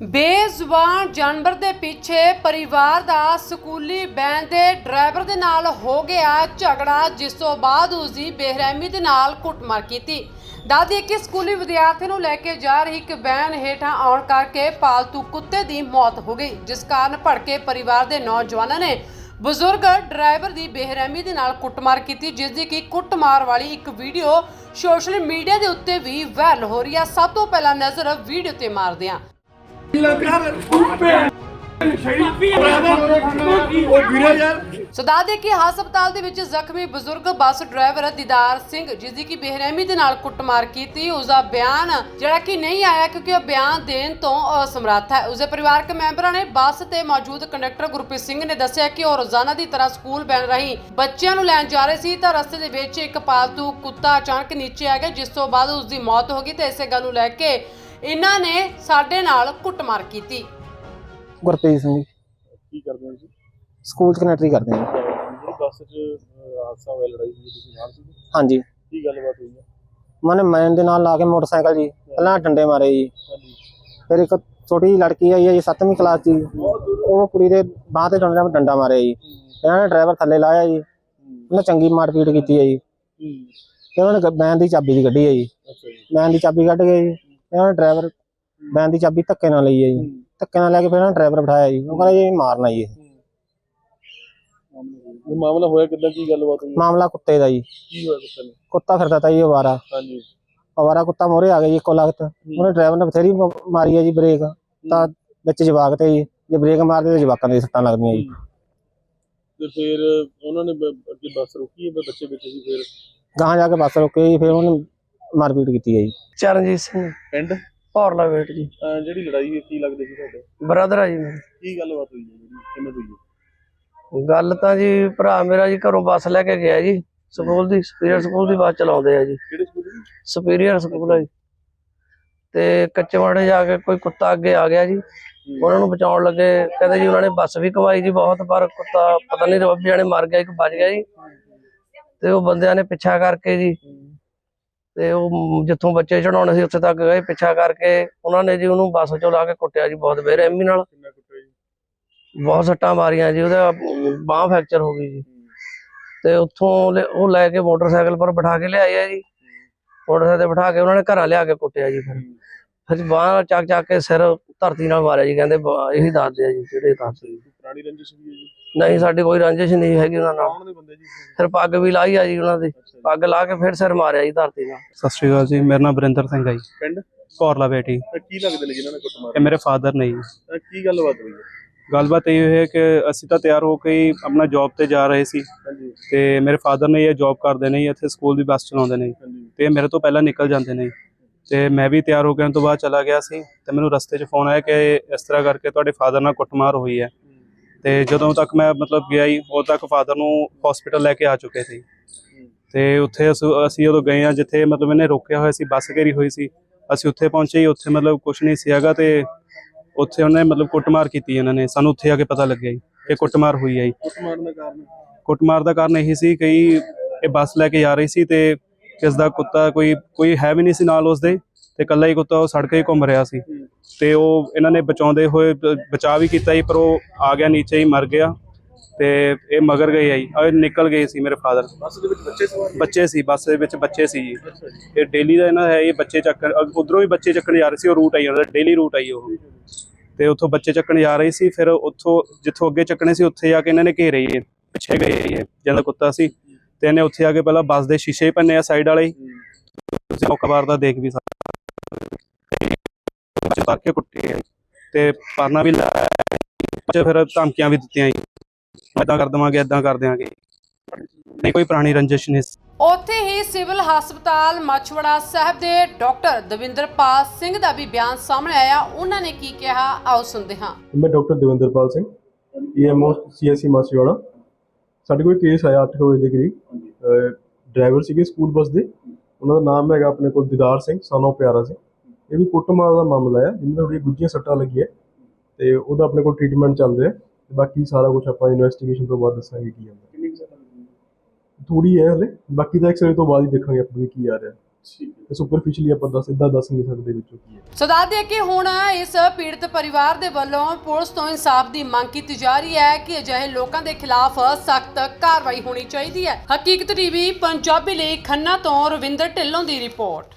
ਬੇਜ਼ੁਬਾਨ ਜਾਨਵਰ ਦੇ ਪਿੱਛੇ ਪਰਿਵਾਰ ਦਾ ਸਕੂਲੀ ਬੈਨ ਦੇ ਡਰਾਈਵਰ ਦੇ ਨਾਲ ਹੋ ਗਿਆ ਝਗੜਾ, ਜਿਸ ਤੋਂ ਬਾਅਦ ਉਸ ਦੀ ਬੇਰਹਿਮੀ ਦੇ ਨਾਲ ਕੁੱਟਮਾਰ ਕੀਤੀ। ਦਾਦੀ ਕਿ ਸਕੂਲੀ ਵਿਦਿਆਰਥੀ ਨੂੰ ਲੈ ਕੇ ਜਾ ਰਹੀ ਇੱਕ ਵੈਨ ਹੇਠਾਂ ਆਉਣ ਕਰਕੇ ਪਾਲਤੂ ਕੁੱਤੇ ਦੀ ਮੌਤ ਹੋ ਗਈ, ਜਿਸ ਕਾਰਨ ਭੜਕੇ ਪਰਿਵਾਰ ਦੇ ਨੌਜਵਾਨਾਂ ਨੇ ਬਜ਼ੁਰਗ ਡਰਾਈਵਰ ਦੀ ਬੇਰਹਿਮੀ ਦੇ ਨਾਲ ਕੁੱਟਮਾਰ ਕੀਤੀ, ਜਿਸ ਦੀ ਕਿ ਕੁੱਟਮਾਰ ਵਾਲੀ ਇੱਕ ਵੀਡੀਓ ਸੋਸ਼ਲ ਮੀਡੀਆ ਦੇ ਉੱਤੇ ਵੀ ਵਾਇਰਲ ਹੋ ਰਹੀ ਹੈ ਸਭ ਤੋਂ ਪਹਿਲਾਂ ਨਜ਼ਰ ਵੀਡੀਓ ਤੇ ਮਾਰਦੇ ਹਾਂ। ਉਹ ਵੀਰੇ ਯਾਰ ਹਸਪਤਾਲ ਦੇ ਵਿੱਚ ਜ਼ਖਮੀ ਬਜ਼ੁਰਗ ਬੱਸ ਡਰਾਈਵਰ ਦੀਦਾਰ ਸਿੰਘ, ਜਿਸ ਦੀ ਕਿ ਬੇਰਹਿਮੀ ਦੇ ਨਾਲ ਕੁੱਟਮਾਰ ਕੀਤੀ ਉਸ ਦਾ ਬਿਆਨ ਜਿਹੜਾ ਕਿ ਨਹੀਂ ਆਇਆ ਕਿਉਂਕਿ ਉਹ ਬਿਆਨ ਦੇਣ ਤੋਂ ਅਸਮਰੱਥ ਹੈ। ਉਸਦੇ ਪਰਿਵਾਰਕ ਮੈਂਬਰਾਂ ਨੇ ਬੱਸ ਤੇ ਮੌਜੂਦ ਕੰਡਕਟਰ ਗੁਰਪ੍ਰੀਤ ਸਿੰਘ ਨੇ ਦੱਸਿਆ ਕਿ ਉਹ ਰੋਜ਼ਾਨਾ ਦੀ ਤਰ੍ਹਾਂ ਸਕੂਲ ਬੈਨ ਰਹੀ ਬੱਚਿਆਂ ਨੂੰ ਲੈਣ ਜਾ ਰਹੇ ਸੀ ਤਾਂ ਰਸਤੇ ਦੇ ਵਿੱਚ ਇੱਕ ਪਾਲਤੂ ਕੁੱਤਾ ਅਚਾਨਕ ਨੀਚੇ ਆ ਗਿਆ, ਜਿਸ ਤੋਂ ਬਾਅਦ ਉਸ ਦੀ ਮੌਤ ਹੋ ਗਈ ਤੇ ਇਸੇ ਗੱਲ ਨੂੰ ਲੈ ਕੇ ਇਹਨਾਂ ਨੇ ਸਾਡੇ ਨਾਲ ਕੁੱਟਮਾਰ ਕੀਤੀ। ਗੁਰਪ੍ਰੀਤ ਸਿੰਘ ਜੀ। ਕੀ ਕਰਦੇ ਹੋ ਤੁਸੀਂ? ਸਕੂਲ ਚ ਕਨੈਕਟਰੀ ਕਰਦੇ ਹਾਂ। ਜੀ। ਜਿਹੜੀ ਬੱਸ 'ਚ ਅਹ, ਹਾਦਸਾ ਹੋਇਆ ਲੜਾਈ ਹੋਈ ਤੁਸੀਂ ਨਾਲ ਸੀ ਹਾਂਜੀ। ਕੀ ਗੱਲਬਾਤ ਹੋਈ ਹੈ? ਮਨੇ ਮੈਨ ਦੇ ਨਾਲ ਲਾ ਕੇ ਮੋਟਰਸਾਈਕਲ ਜੀ ਪਹਿਲਾਂ ਡੰਡੇ ਮਾਰੇ ਜੀ। ਹਾਂਜੀ। ਫਿਰ ਇੱਕ ਛੋਟੀ ਜਿਹੀ ਲੜਕੀ ਆਈ ਹੈ ਜੀ 7ਵੀਂ ਕਲਾਸ ਦੀ। ਉਹ ਕੁੜੀ ਦੇ ਬਾਹ ਤੇ ਡੰਡਾ ਡੰਡਾ ਮਾਰਿਆ ਜੀ। ਇਹਨਾਂ ਨੇ ਡਰਾਈਵਰ ਥੱਲੇ ਲਾਇਆ ਜੀ। ਉਹਨੇ ਚੰਗੀ ਮਾਰਪੀਟ ਕੀਤੀ ਹੈ ਜੀ। ਹੂੰ। ਤੇ ਉਹਨਾਂ ਨੇ ਬੈਨ ਦੀ ਚਾਬੀ ਦੀ ਕੱਢੀ ਹੈ ਜੀ। ਅੱਛਾ ਜੀ। ਦੀ ਚਾਬੀ ਕੱਢ ਗਏ ਜੀ। ਇਹਨਾਂ ਡਰਾਈਵਰ ਬੈਨ ਦੀ ਚਾਬੀ ਧੱਕੇ ਨਾਲ ਲਈ ਹੈ ਜੀ। ਧੱਕੇ ਨਾਲ ਲੈ ਕੇ ਫਿਰ ਇਹਨਾਂ ਨੇ ਡਰਾਈਵਰ ਬਿਠਾਇਆ ਜੀ। ਉਹ ਕਹਿੰਦਾ ਜੀ ਮਾਰਨਾ ਜੀ ਇਹ। ਇਹ ਮਾਮਲਾ ਹੋਇਆ ਕਿੱਦਾਂ? ਕੀ ਗੱਲਬਾਤ ਹੋਈ? ਮਾਮਲਾ ਕੁੱਤੇ ਦਾ ਜੀ। ਕੀ ਹੋਇਆ ਕੁੱਤੇ ਨੂੰ ਕੁੱਤਾ ਫਿਰਦਾ ਤਾ ਜੀ ਅਵਾਰਾ। ਹਾਂਜੀ। ਅਵਾਰਾ ਕੁੱਤਾ ਮੋਰੇ ਆ ਗਿਆ ਜੀ ਇੱਕੋ ਲਗਤ ਉਹਨੇ ਡਰਾਈਵਰ ਨੇ ਬਥੇਰੀ ਮ- ਮਾਰੀ ਹੈ ਜੀ ਬ੍ਰੇਕ ਤਾਂ ਵਿੱਚ ਜਵਾਕ ਤੇ ਜੀ। ਜੇ ਬ੍ਰੇਕ ਮਾਰਦੇ ਤਾਂ ਜਵਾਕਾਂ ਦੇ ਸੱਟਾਂ ਲੱਗਦੀਆਂ ਜੀ। ਤੇ ਫਿਰ ਉਹਨਾਂ ਨੇ ਬ- ਅੱਗੇ ਬੱਸ ਰੋਕੀ ਹੈ? ਬੱਚੇ ਵਿੱਚ ਸੀ ਫਿਰ? ਗਾਹਾਂ ਜਾ ਕੇ ਬੱਸ ਰੁਕੇ ਜੀ। ਫਿਰ ਉਹਨੇ ਮਾਰਪੀਟ ਕੀਤੀ ਹੈ ਜੀ। ਚਰਨਜੀਤ ਸਿੰਘ। ਪਿੰਡ? ਭੌਰਲਾ ਵੇਟ ਜੀ। ਅਹ, ਜਿਹੜੀ ਲੜਾਈ ਹੋਈ ਕੀ ਲੱਗਦੇ ਸੀ ਤੁਹਾਡੇ? ਬ੍ਰਦਰ ਆ ਜੀ ਮੇਰੇ। ਕੀ ਗੱਲਬਾਤ ਹੋਈ ਹੈ ਜਿਹੜੀ? ਕਿਵੇਂ ਹੋਈ ਹੈ? ਗੱਲ ਤਾਂ ਜੀ ਭਰਾ ਮੇਰਾ ਜੀ ਘਰੋਂ ਬੱਸ ਲੈ ਕੇ ਗਿਆ ਜੀ। ਸਕੂਲ ਦੀ ਸੁਪੀਰੀਅਰ ਸਕੂਲ ਦੀ ਬੱਸ ਚਲਾਉਂਦੇ ਆ ਜੀ। ਕਿਹੜੇ ਸਕੂਲ ਦੀ? ਸੁਪੀਰੀਅਰ ਸਕੂਲ ਆ ਜੀ। ਤੇ ਕੱਚੇ ਵਾੜੇ ਜਾ ਕੇ ਕੋਈ ਕੁੱਤਾ ਅੱਗੇ ਆ ਗਿਆ ਜੀ। ਉਹਨਾਂ ਨੂੰ ਬਚਾਉਣ ਲੱਗੇ। ਕਹਿੰਦੇ ਜੀ ਉਹਨਾਂ ਨੇ ਬੱਸ ਵੀ ਕਵਾਈ ਜੀ ਬਹੁਤ ਪਰ ਕੁੱਤਾ ਪਤਾ ਨਹੀਂ ਰੱਬਿਆਂ ਨੇ ਮਾਰ ਗਿਆ ਇੱਕ ਬਚ ਗਿਆ ਜੀ। ਤੇ ਉਹ ਬੰਦਿਆਂ ਨੇ ਪਿੱਛਾ ਕਰਕੇ ਜੀ। ਤੇ ਉਹ ਜਿੱਥੋਂ ਬੱਚੇ ਚੜਾਉਣੇ ਸੀ ਉੱਥੇ ਤੱਕ ਗਏ ਪਿੱਛਾ ਕਰਕੇ ਉਹਨਾਂ ਨੇ ਜੀ ਉਹਨੂੰ ਬੱਸ ਚੋਂ ਲਾ ਕੇ ਕੁੱਟਿਆ ਜੀ ਬਹੁਤ ਬੇਰਹਿਮੀ ਨਾਲ ਬਹੁਤ ਸੱਟਾਂ ਮਾਰੀਆਂ ਜੀ ਉਹਦਾ ਬਾਹ ਫ੍ਰੈਕਚਰ ਹੋ ਗਈ ਜੀ। ਤੇ ਉੱਥੋਂ ਉਹ ਲੈ ਕੇ ਮੋਟਰਸਾਈਕਲ ਪਰ ਬਿਠਾ ਕੇ ਲਿਆਏ ਆ ਜੀ। ਮੋਟਰਸਾਈਕਲ ਤੇ ਬਿਠਾ ਕੇ ਉਹਨਾਂ ਨੇ ਘਰਾਂ ਲਿਆ ਕੇ ਕੁੱਟਿਆ ਜੀ ਫਿਰ। ਫਿਰ ਬਾਹ ਚੱਕ ਚੱਕ ਕੇ ਸਿਰ ਧਰਤੀ ਨਾਲ ਮਾਰਿਆ ਜੀ ਕਹਿੰਦੇ ਇਹੀ ਦੱਸਦੇ ਆ ਜੀ ਜਿਹੜੇ ਦੱਸਦੇ। ਪੁਰਾਣੀ ਰੰਜਿਸ਼ ਵੀ ਹੈ ਜੀ। ਨਹੀਂ ਸਾਡੀ ਕੋਈ ਰੰਜਿਸ਼ ਨਹੀਂ ਹੈਗੀ ਉਹਨਾਂ ਨਾਲ। ਕੌਣ ਦੇ ਬੰਦੇ ਜੀ? ਫਿਰ ਪੱਗ ਵੀ ਲਾਈ ਆ ਜੀ ਉਹਨਾਂ ਦੀ। ਪੱਗ ਲਾ ਕੇ ਫਿਰ ਸਿਰ ਮਾਰਿਆ ਜੀ ਧਰਤੀ ਨਾਲ। ਸਤਿ ਸ਼੍ਰੀ ਅਕਾਲ ਜੀ ਮੇਰਾ ਨਾਮ ਬਰਿੰਦਰ ਸਿੰਘ ਹੈ ਜੀ। ਪਿੰਡ? ਕੌਰਲਾ ਬੇਟੀ। ਤਾਂ ਕੀ ਲੱਗਦੇ ਨੇ ਜਿਨ੍ਹਾਂ ਨੇ ਕੁੱਟ ਇਹ ਮਾਰੀ ਮੇਰੇ ਫਾਦਰ ਨੇ ਜੀ। ਤਾਂ ਕੀ ਗੱਲਬਾਤ ਹੋਈ ਹੈ? ਗੱਲਬਾਤ ਇਹ ਹੈ ਕਿ ਅਸੀਂ ਤਾਂ ਤਿਆਰ ਹੋ ਕੇ ਹੀ ਆਪਣਾ ਜੌਬ ਤੇ ਜਾ ਰਹੇ ਸੀ। ਹਾਂਜੀ। ਤੇ ਮੇਰੇ ਫਾਦਰ ਨੇ ਇਹ ਜੌਬ ਕਰਦੇ ਨੇ ਜੀ, ਇੱਥੇ ਸਕੂਲ ਦੀ ਬੱਸ ਚਲਾਉਂਦੇ ਨੇ ਜੀ। ਹਾਂਜੀ। ਤੇ ਇਹ ਮੇਰੇ ਤੋਂ ਪਹਿਲਾਂ ਨਿਕਲ ਜਾਂਦੇ ਨੇ। ਤੇ ਮੈਂ ਵੀ ਤਿਆਰ ਹੋ ਕੇ ਤੋਂ ਬਾਅਦ ਚਲਾ ਗਿਆ ਸੀ। ਤੇ ਮੈਨੂੰ ਰਸਤੇ 'ਚ ਫੋਨ ਆਇਆ ਕਿ ਇਸ ਤਰ੍ਹਾਂ ਕਰਕੇ ਤੁਹਾਡੇ ਫਾਦਰ ਨਾਲ ਕੁੱਟਮਾਰ ਹੋਈ ਹੈ। ਤੇ ਜਦੋਂ ਤੱਕ ਮੈਂ ਮਤਲਬ ਗਿਆ ਹੀ ਉਦੋਂ ਤੱਕ ਫਾਦਰ ਨੂੰ ਹਸਪੀਟਲ ਲੈ ਕੇ ਆ ਚੁੱਕੇ ਸੀ। ਤੇ ਉੱਥੇ ਅਸ- ਅਸੀਂ ਉਦੋਂ ਗਏ ਆ ਜਿੱਥੇ ਮਤਲਬ ਇਹਨੇ ਰੋਕਿਆ ਹੋਇਆ ਸੀ ਬੱਸ ਘੇਰੀ ਹੋਈ ਸੀ। ਅਸੀਂ ਉੱਥੇ ਪਹੁੰਚੇ ਹੀ ਉੱਥੇ ਮਤਲਬ ਕੁਝ ਨਹੀਂ ਸੀ ਹੈਗਾ ਤੇ ਉੱਥੇ ਉਹਨੇ ਮਤਲਬ ਕੁੱਟਮਾਰ ਕੀਤੀ ਇਹਨਾਂ ਨੇ। ਸਾਨੂੰ ਉੱਥੇ ਆ ਕੇ ਪਤਾ ਲੱਗਿਆ ਜੀ ਕਿ ਕੁੱਟਮਾਰ ਹੋਈ ਹੈ ਜੀ। ਦਾ ਕਾਰਨ? ਕੁੱਟਮਾਰ ਦਾ ਕਾਰਨ ਇਹੀ ਸੀ ਕਿ ਇਹ ਬੱਸ ਲੈ ਕੇ ਜਾ ਰਹੀ ਸੀ ਤੇ ਕਿਸ ਦਾ ਕੁੱਤਾ ਕੋਈ ਕੋਈ ਹੈ ਵੀ ਨਹੀਂ ਸੀ ਨਾਲ ਉਸਦੇ ਤੇ ਇਕੱਲਾ ਹੀ ਕੁੱਤਾ ਉਹ ਸੜਕ 'ਤੇ ਘੁੰਮ ਰਿਹਾ ਸੀ। ਤੇ ਉਹ ਇਹਨਾਂ ਨੇ ਬਚਾਉਂਦੇ ਹੋਏ ਬਚਾਅ ਵੀ ਕੀਤਾ ਜੀ ਪਰ ਉਹ ਆ ਗਿਆ ਨੀਚੇ ਹੀ ਮਰ ਗਿਆ। ਤੇ ਇਹ ਮਗਰ ਗਏ ਆ ਜੀ। ਨਿਕਲ ਗਏ ਸੀ ਮੇਰੇ ਫਾਦਰ। ਬੱਸ ਦੇ ਵਿੱਚ ਬੱਚੇ ਸਵਾਰ ਬੱਚੇ ਸੀ ਬੱਸ ਦੇ ਵਿੱਚ ਬੱਚੇ ਸੀ ਜੀ। ਇਹ ਡੇਲੀ ਦਾ ਇਹਨਾਂ ਹੈ ਇਹ ਬੱਚੇ ਚੱਕਣ ਉਧਰੋਂ ਵੀ ਬੱਚੇ ਚੱਕਣ ਜਾ ਰਹੇ ਸੀ ਉਹ ਰੂਟ ਆਈ ਉਹਨਾਂ ਦਾ ਡੇਲੀ ਰੂਟ ਆਈ ਉਹ। ਤੇ ਉੱਥੋਂ ਬੱਚੇ ਚੱਕਣ ਜਾ ਰਹੇ ਸੀ ਫਿਰ ਉੱਥੋਂ ਜਿੱਥੋਂ ਅੱਗੇ ਚੱਕਣੇ ਸੀ ਉੱਥੇ ਜਾ ਕੇ ਇਹਨਾਂ ਨੇ ਘੇਰੇ ਇਹ ਪਿੱਛੇ ਗਏ ਇਹ ਜਿਹਦਾ ਕੁੱਤਾ ਸੀ। ਤੇ ਇਹਨੇ ਉੱਥੇ ਆ ਕੇ ਪਹਿਲਾਂ ਬੱਸ ਦੇ ਸ਼ੀਸ਼ੇ ਭੰਨੇ ਆ ਸਾਈਡ ਵਾਲੇ। ਤੁਸੀਂ ਮੌਕਾ ਵਾਰ ਦਾ ਦੇਖ ਵੀ ਸਕਦੇ ਤੱਕ ਕੇ ਕੁੱਟੇ ਆ ਤੇ ਪਰਨਾ ਵੀ ਲਾਇਆ ਬੱਚੇ ਫਿਰ ਧਮਕੀਆਂ ਵੀ ਦਿੱਤੀਆਂ ਜੀ। ਏਦਾਂ ਕਰ ਦੇਵਾਂਗੇ ਏਦਾਂ ਕਰ ਦਿਆਂਗੇ। ਨਹੀਂ ਕੋਈ ਪੁਰਾਣੀ ਰੰਜਿਸ਼ ਨਹੀਂ ਸੀ। ਉੱਥੇ ਹੀ ਸਿਵਲ ਹਸਪਤਾਲ ਮਛਵੜਾ ਸਾਹਿਬ ਦੇ ਡਾਕਟਰ ਦਵਿੰਦਰਪਾਲ ਸਿੰਘ ਦਾ ਵੀ ਬਿਆਨ ਸਾਹਮਣੇ ਆਇਆ। ਉਹਨਾਂ ਨੇ ਕੀ ਕਿਹਾ? ਆਓ ਸੁਣਦੇ ਹਾਂ। ਮੈਂ doctor Davinderpal Singh EMO CSC Machhiwara ਸਾਡੇ ਕੋਲ ਕੇਸ ਆਇਆ 8 ਵਜੇ ਦੇ ਕਰੀਬ। ਡਰਾਈਵਰ ਸੀਗੇ ਸਕੂਲ ਬੱਸ ਦੇ। ਉਹਨਾਂ ਦਾ ਨਾਮ ਹੈਗਾ ਆਪਣੇ ਕੋਲ ਦਿਦਾਰ ਸਿੰਘ ਸਨੋ ਪਿਆਰਾ ਸਿੰਘ। ਇਹ ਵੀ ਕੁੱਟਮਾਰ ਦਾ ਮਾਮਲਾ ਹੈ ਜਿਨ੍ਹਾਂ ਥੋੜੀ ਗੁੱਜੀਆਂ ਸੱਟਾਂ ਲੱਗੀਆਂ ਤੇ ਉਹਦਾ ਆਪਣੇ ਕੋਲ ਟ੍ਰੀਟਮੈਂਟ ਚੱਲ ਰਿਹਾ ਤੇ ਬਾਕੀ ਸਾਰਾ ਕੁਝ ਆਪਾਂ ਇਨਵੈਸਟੀਗੇਸ਼ਨ ਤੋਂ ਬਾਅਦ ਦੱਸਾਂਗੇ ਕੀ ਹੁੰਦਾ ਕਿੰਨੀ ਸੱਟ ਥੋੜੀ ਹੈ? ਹਲੇ ਬਾਕੀ ਦਾ ਐਕਸਰੇ ਤੋਂ ਬਾਅਦ ਹੀ ਦੇਖਾਂਗੇ ਆਪਾਂ ਵੀ ਕੀ ਆ ਰਿਹਾ ਠੀਕ ਹੈ। ਤੇ ਸੁਪਰਫੀਸ਼ਲੀ ਆਪਾਂ ਦੱਸ ਸਿੱਧਾ ਦੱਸ ਨਹੀਂ ਸਕਦੇ ਵਿੱਚੋਂ ਕੀ ਹੈ। ਸੋ ਦੱਸ ਦਈਏ ਕਿ ਹੁਣ ਇਸ ਪੀੜਤ ਪਰਿਵਾਰ ਦੇ ਵੱਲੋਂ ਪੁਲਿਸ ਤੋਂ ਇਨਸਾਫ ਦੀ ਮੰਗ ਕੀਤੀ ਜਾ ਰਹੀ ਹੈ ਕਿ ਅਜਿਹੇ ਲੋਕਾਂ ਦੇ ਖਿਲਾਫ ਸਖਤ ਕਾਰਵਾਈ ਹੋਣੀ ਚਾਹੀਦੀ ਹੈ। ਹਕੀਕਤ ਟੀਵੀ ਪੰਜਾਬੀ ਲਈ ਖੰਨਾ ਤੋਂ ਰਵਿੰਦਰ ਢਿੱਲੋਂ ਦੀ ਰਿਪੋਰਟ।